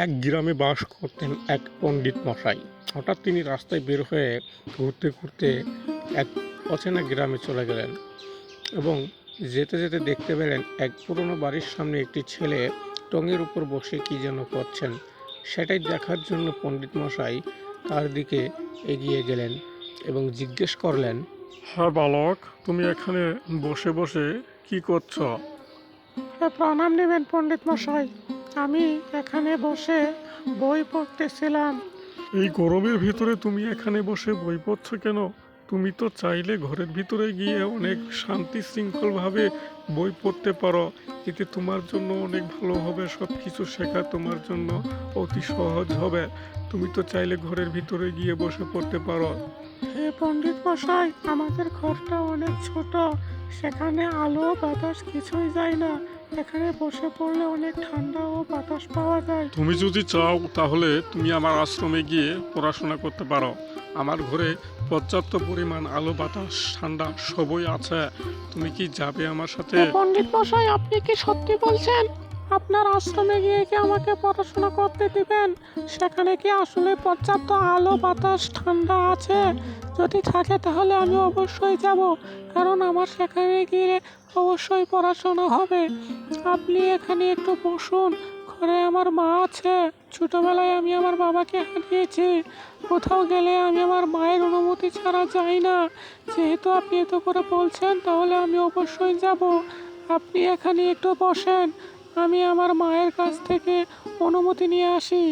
এক গ্রামে বাস করতেন এক পণ্ডিত মশাই। হঠাৎ তিনি রাস্তায় বের হয়ে ঘুরতে ঘুরতে এক অচেনা গ্রামে চলে গেলেন এবং যেতে যেতে দেখতে পেলেন এক পুরনো বাড়ির সামনে একটি ছেলে টঙের উপর বসে কি যেন করছেন। সেটাই দেখার জন্য পণ্ডিত মশাই তার দিকে এগিয়ে গেলেন এবং জিজ্ঞেস করলেন হ্যাঁ বালক তুমি এখানে বসে বসে কি করছ? হ্যাঁ প্রণাম নেবেন পণ্ডিত মশাই। আমি এখানে বসে বই পড়তেছিলাম। এই গরমের ভিতরে তুমি এখানে বসে বই পড়ছো কেন? তুমি তো চাইলে ঘরের ভিতরে গিয়ে অনেক শান্তি শৃঙ্খলভাবে বই পড়তে পারো। এতে তোমার জন্য অনেক ভালো হবে সব কিছু শেখা তোমার জন্য অতি সহজ হবে। তুমি তো চাইলে ঘরের ভিতরে গিয়ে বসে পড়তে পারো। হে পণ্ডিত মশাই আমাদের ঘরটা অনেক ছোট। সেখানে আলো বাতাস কিছুই যায় না। এখানে বসে পড়লে অনেক ঠান্ডা ও বাতাস পাওয়া যায়। তুমি যদি চাও তাহলে তুমি আমার আশ্রমে গিয়ে পড়াশোনা করতে পারো। আমার ঘরে পর্যাপ্ত পরিমাণ আলো বাতাস ঠান্ডা সবই আছে। তুমি কি যাবে আমার সাথে? পণ্ডিত মশাই আপনি কি সত্যি বলছেন? আপনার আশ্রমে গিয়ে কি আমাকে পড়াশোনা করতে দিবেন? সেখানে কি আসলে পর্যাপ্ত আলো, বাতাস, ঠান্ডা আছে? যদি থাকে তাহলে আমি অবশ্যই যাব, কারণ আমার সেখানে গিয়ে অবশ্যই পড়াশোনা হবে। আপনি এখানে একটু বসুন, ঘরে আমার মা আছে। ছোটোবেলায় আমি আমার বাবাকে হারিয়েছি। কোথাও গেলে আমি আমার মায়ের অনুমতি ছাড়া যাই না। যেহেতু আপনি এত করে বলছেন, তাহলে আমি অবশ্যই যাব। আপনি এখানে একটু বসেন আমি আমার মায়ের কাছ থেকে অনুমতি নিয়ে আসি।